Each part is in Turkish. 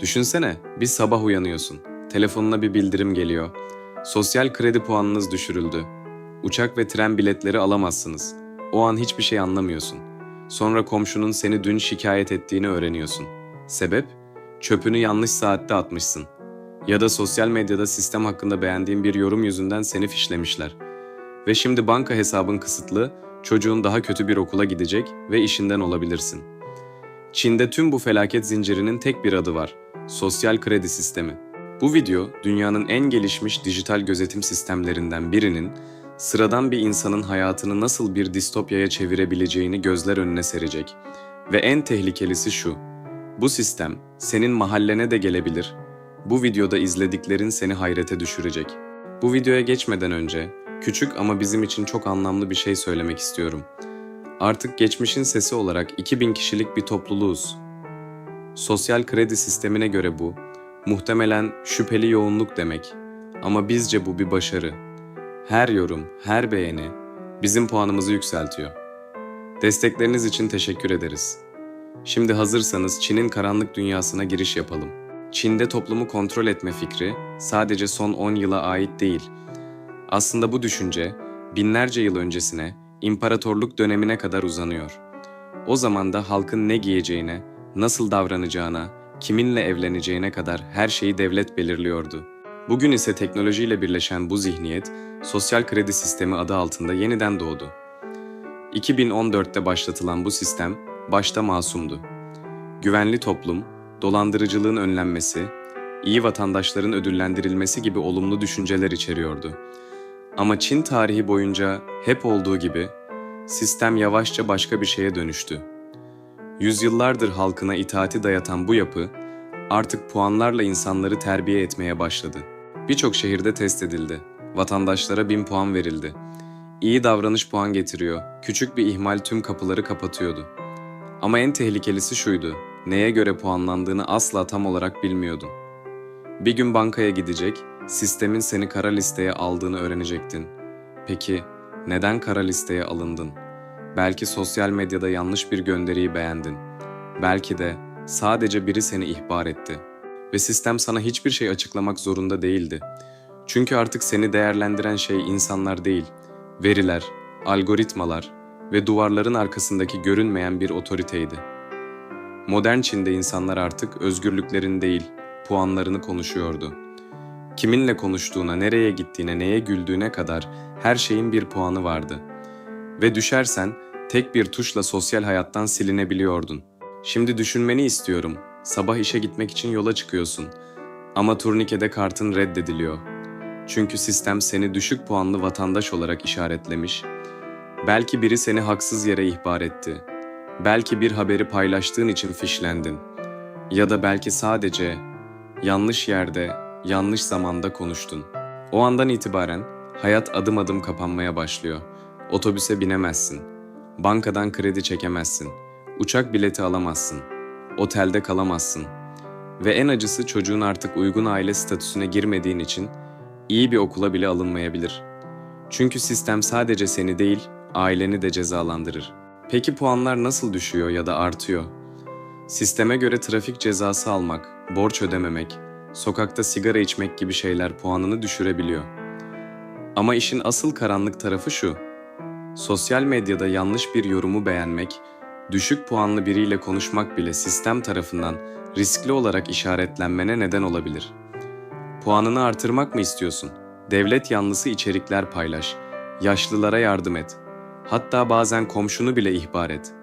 Düşünsene, bir sabah uyanıyorsun. Telefonuna bir bildirim geliyor. Sosyal kredi puanınız düşürüldü. Uçak ve tren biletleri alamazsınız. O an hiçbir şey anlamıyorsun. Sonra komşunun seni dün şikayet ettiğini öğreniyorsun. Sebep? Çöpünü yanlış saatte atmışsın. Ya da sosyal medyada sistem hakkında beğendiğin bir yorum yüzünden seni fişlemişler. Ve şimdi banka hesabın kısıtlı, çocuğun daha kötü bir okula gidecek ve işinden olabilirsin. Çin'de tüm bu felaket zincirinin tek bir adı var. Sosyal kredi sistemi. Bu video dünyanın en gelişmiş dijital gözetim sistemlerinden birinin sıradan bir insanın hayatını nasıl bir distopyaya çevirebileceğini gözler önüne serecek. Ve en tehlikelisi şu. Bu sistem senin mahallene de gelebilir. Bu videoda izlediklerin seni hayrete düşürecek. Bu videoya geçmeden önce küçük ama bizim için çok anlamlı bir şey söylemek istiyorum. Artık geçmişin sesi olarak 2000 kişilik bir topluluğuz. Sosyal kredi sistemine göre bu, muhtemelen şüpheli yoğunluk demek. Ama bizce bu bir başarı. Her yorum, her beğeni bizim puanımızı yükseltiyor. Destekleriniz için teşekkür ederiz. Şimdi hazırsanız Çin'in karanlık dünyasına giriş yapalım. Çin'de toplumu kontrol etme fikri sadece son 10 yıla ait değil. Aslında bu düşünce binlerce yıl öncesine, imparatorluk dönemine kadar uzanıyor. O zaman da halkın ne giyeceğine, nasıl davranacağına, kiminle evleneceğine kadar her şeyi devlet belirliyordu. Bugün ise teknolojiyle birleşen bu zihniyet, sosyal kredi sistemi adı altında yeniden doğdu. 2014'te başlatılan bu sistem başta masumdu. Güvenli toplum, dolandırıcılığın önlenmesi, iyi vatandaşların ödüllendirilmesi gibi olumlu düşünceler içeriyordu. Ama Çin tarihi boyunca hep olduğu gibi sistem yavaşça başka bir şeye dönüştü. Yüzyıllardır halkına itaati dayatan bu yapı artık puanlarla insanları terbiye etmeye başladı. Birçok şehirde test edildi. Vatandaşlara 1000 puan verildi. İyi davranış puan getiriyor. Küçük bir ihmal tüm kapıları kapatıyordu. Ama en tehlikelisi şuydu. Neye göre puanlandığını asla tam olarak bilmiyordun. Bir gün bankaya gidecek, sistemin seni kara listeye aldığını öğrenecektin. Peki neden kara listeye alındın? Belki sosyal medyada yanlış bir gönderiyi beğendin. Belki de sadece biri seni ihbar etti. Ve sistem sana hiçbir şey açıklamak zorunda değildi. Çünkü artık seni değerlendiren şey insanlar değil, veriler, algoritmalar ve duvarların arkasındaki görünmeyen bir otoriteydi. Modern Çin'de insanlar artık özgürlüklerini değil, puanlarını konuşuyordu. Kiminle konuştuğuna, nereye gittiğine, neye güldüğüne kadar her şeyin bir puanı vardı. Ve düşersen tek bir tuşla sosyal hayattan silinebiliyordun. Şimdi düşünmeni istiyorum. Sabah işe gitmek için yola çıkıyorsun. Ama turnikede kartın reddediliyor. Çünkü sistem seni düşük puanlı vatandaş olarak işaretlemiş. Belki biri seni haksız yere ihbar etti. Belki bir haberi paylaştığın için fişlendin. Ya da belki sadece yanlış yerde, yanlış zamanda konuştun. O andan itibaren hayat adım adım kapanmaya başlıyor. Otobüse binemezsin. Bankadan kredi çekemezsin. Uçak bileti alamazsın. Otelde kalamazsın. Ve en acısı çocuğun artık uygun aile statüsüne girmediğin için iyi bir okula bile alınmayabilir. Çünkü sistem sadece seni değil, aileni de cezalandırır. Peki puanlar nasıl düşüyor ya da artıyor? Sisteme göre trafik cezası almak, borç ödememek, sokakta sigara içmek gibi şeyler puanını düşürebiliyor. Ama işin asıl karanlık tarafı şu. Sosyal medyada yanlış bir yorumu beğenmek, düşük puanlı biriyle konuşmak bile sistem tarafından riskli olarak işaretlenmene neden olabilir. Puanını artırmak mı istiyorsun? Devlet yanlısı içerikler paylaş, yaşlılara yardım et. Hatta bazen komşunu bile ihbar et.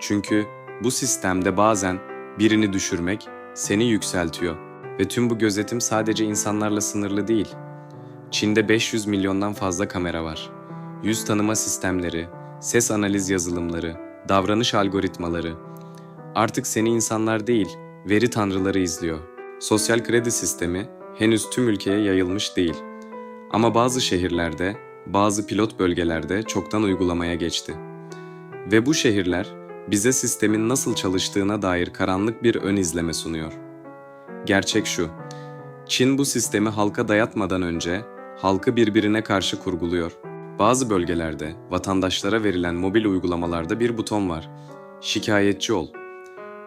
Çünkü bu sistemde bazen birini düşürmek seni yükseltiyor ve tüm bu gözetim sadece insanlarla sınırlı değil. Çin'de 500 milyondan fazla kamera var. Yüz tanıma sistemleri, ses analiz yazılımları, davranış algoritmaları. Artık seni insanlar değil, veri tanrıları izliyor. Sosyal kredi sistemi henüz tüm ülkeye yayılmış değil. Ama bazı şehirlerde, bazı pilot bölgelerde çoktan uygulamaya geçti. Ve bu şehirler bize sistemin nasıl çalıştığına dair karanlık bir ön izleme sunuyor. Gerçek şu. Çin bu sistemi halka dayatmadan önce halkı birbirine karşı kurguluyor. Bazı bölgelerde vatandaşlara verilen mobil uygulamalarda bir buton var. Şikayetçi ol.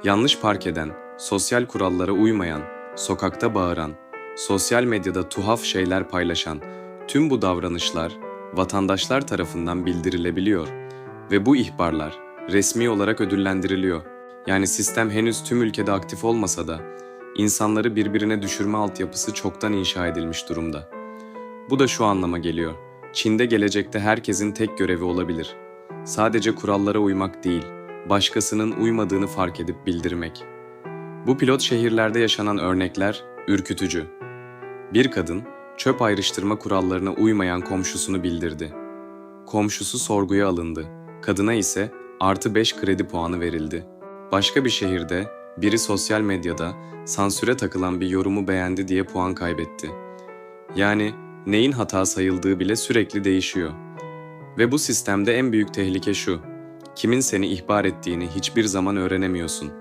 Yanlış park eden, sosyal kurallara uymayan, sokakta bağıran, sosyal medyada tuhaf şeyler paylaşan tüm bu davranışlar vatandaşlar tarafından bildirilebiliyor ve bu ihbarlar resmi olarak ödüllendiriliyor. Yani sistem henüz tüm ülkede aktif olmasa da insanları birbirine düşürme altyapısı çoktan inşa edilmiş durumda. Bu da şu anlama geliyor. Çin'de gelecekte herkesin tek görevi olabilir. Sadece kurallara uymak değil, başkasının uymadığını fark edip bildirmek. Bu pilot şehirlerde yaşanan örnekler ürkütücü. Bir kadın çöp ayrıştırma kurallarına uymayan komşusunu bildirdi. Komşusu sorguya alındı. Kadına ise artı 5 kredi puanı verildi. Başka bir şehirde biri sosyal medyada sansüre takılan bir yorumu beğendi diye puan kaybetti. Yani neyin hata sayıldığı bile sürekli değişiyor. Ve bu sistemde en büyük tehlike şu. Kimin seni ihbar ettiğini hiçbir zaman öğrenemiyorsun.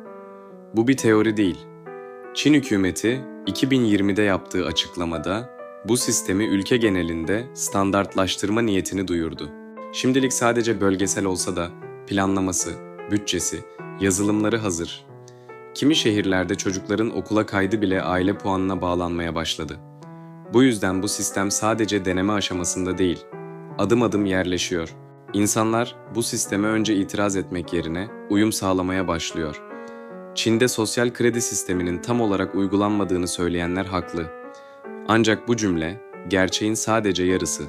Bu bir teori değil. Çin hükümeti 2020'de yaptığı açıklamada bu sistemi ülke genelinde standartlaştırma niyetini duyurdu. Şimdilik sadece bölgesel olsa da planlaması, bütçesi, yazılımları hazır. Kimi şehirlerde çocukların okula kaydı bile aile puanına bağlanmaya başladı. Bu yüzden bu sistem sadece deneme aşamasında değil, adım adım yerleşiyor. İnsanlar bu sisteme önce itiraz etmek yerine uyum sağlamaya başlıyor. Çin'de sosyal kredi sisteminin tam olarak uygulanmadığını söyleyenler haklı. Ancak bu cümle gerçeğin sadece yarısı.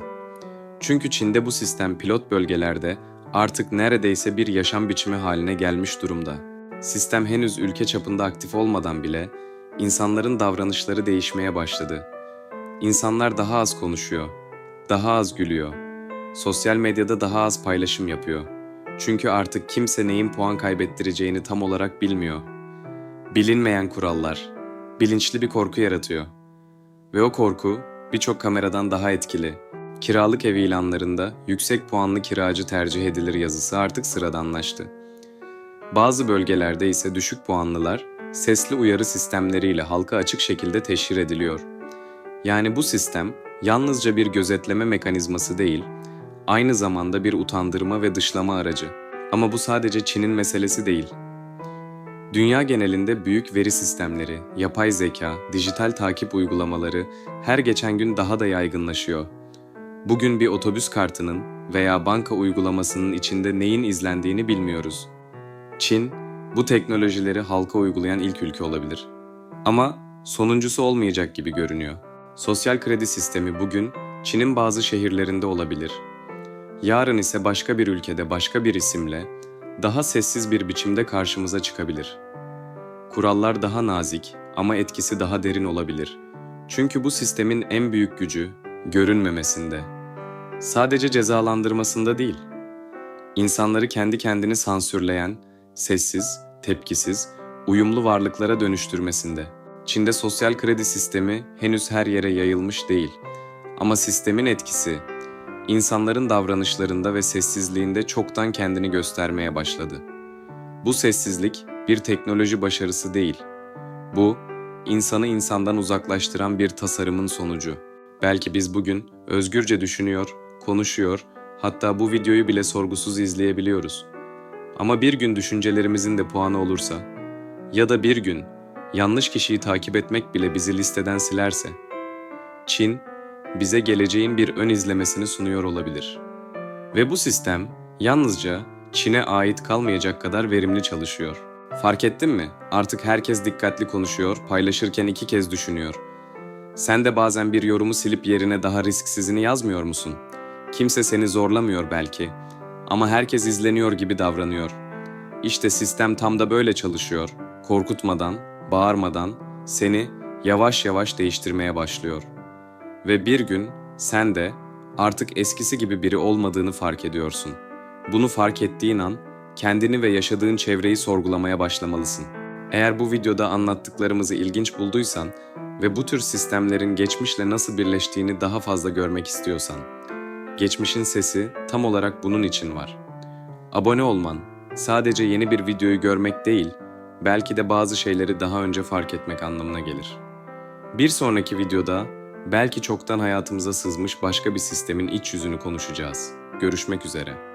Çünkü Çin'de bu sistem pilot bölgelerde artık neredeyse bir yaşam biçimi haline gelmiş durumda. Sistem henüz ülke çapında aktif olmadan bile insanların davranışları değişmeye başladı. İnsanlar daha az konuşuyor, daha az gülüyor. Sosyal medyada daha az paylaşım yapıyor. Çünkü artık kimse neyin puan kaybettireceğini tam olarak bilmiyor. Bilinmeyen kurallar bilinçli bir korku yaratıyor. Ve o korku birçok kameradan daha etkili. Kiralık ev ilanlarında yüksek puanlı kiracı tercih edilir yazısı artık sıradanlaştı. Bazı bölgelerde ise düşük puanlılar sesli uyarı sistemleriyle halka açık şekilde teşhir ediliyor. Yani bu sistem yalnızca bir gözetleme mekanizması değil, aynı zamanda bir utandırma ve dışlama aracı. Ama bu sadece Çin'in meselesi değil. Dünya genelinde büyük veri sistemleri, yapay zeka, dijital takip uygulamaları her geçen gün daha da yaygınlaşıyor. Bugün bir otobüs kartının veya banka uygulamasının içinde neyin izlendiğini bilmiyoruz. Çin, bu teknolojileri halka uygulayan ilk ülke olabilir. Ama sonuncusu olmayacak gibi görünüyor. Sosyal kredi sistemi bugün Çin'in bazı şehirlerinde olabilir. Yarın ise başka bir ülkede başka bir isimle daha sessiz bir biçimde karşımıza çıkabilir. Kurallar daha nazik ama etkisi daha derin olabilir. Çünkü bu sistemin en büyük gücü görünmemesinde. Sadece cezalandırmasında değil. İnsanları kendi kendini sansürleyen, sessiz, tepkisiz, uyumlu varlıklara dönüştürmesinde. Çin'de sosyal kredi sistemi henüz her yere yayılmış değil. Ama sistemin etkisi insanların davranışlarında ve sessizliğinde çoktan kendini göstermeye başladı. Bu sessizlik bir teknoloji başarısı değil. Bu, insanı insandan uzaklaştıran bir tasarımın sonucu. Belki biz bugün özgürce düşünüyor, konuşuyor, hatta bu videoyu bile sorgusuz izleyebiliyoruz. Ama bir gün düşüncelerimizin de puanı olursa ya da bir gün yanlış kişiyi takip etmek bile bizi listeden silerse, Çin bize geleceğin bir ön izlemesini sunuyor olabilir. Ve bu sistem yalnızca Çin'e ait kalmayacak kadar verimli çalışıyor. Fark ettin mi? Artık herkes dikkatli konuşuyor, paylaşırken iki kez düşünüyor. Sen de bazen bir yorumu silip yerine daha risksizini yazmıyor musun? Kimse seni zorlamıyor belki ama herkes izleniyor gibi davranıyor. İşte sistem tam da böyle çalışıyor. Korkutmadan, bağırmadan seni yavaş yavaş değiştirmeye başlıyor. Ve bir gün sen de artık eskisi gibi biri olmadığını fark ediyorsun. Bunu fark ettiğin an kendini ve yaşadığın çevreyi sorgulamaya başlamalısın. Eğer bu videoda anlattıklarımızı ilginç bulduysan ve bu tür sistemlerin geçmişle nasıl birleştiğini daha fazla görmek istiyorsan, geçmişin sesi tam olarak bunun için var. Abone olman sadece yeni bir videoyu görmek değil, belki de bazı şeyleri daha önce fark etmek anlamına gelir. Bir sonraki videoda belki çoktan hayatımıza sızmış başka bir sistemin iç yüzünü konuşacağız. Görüşmek üzere.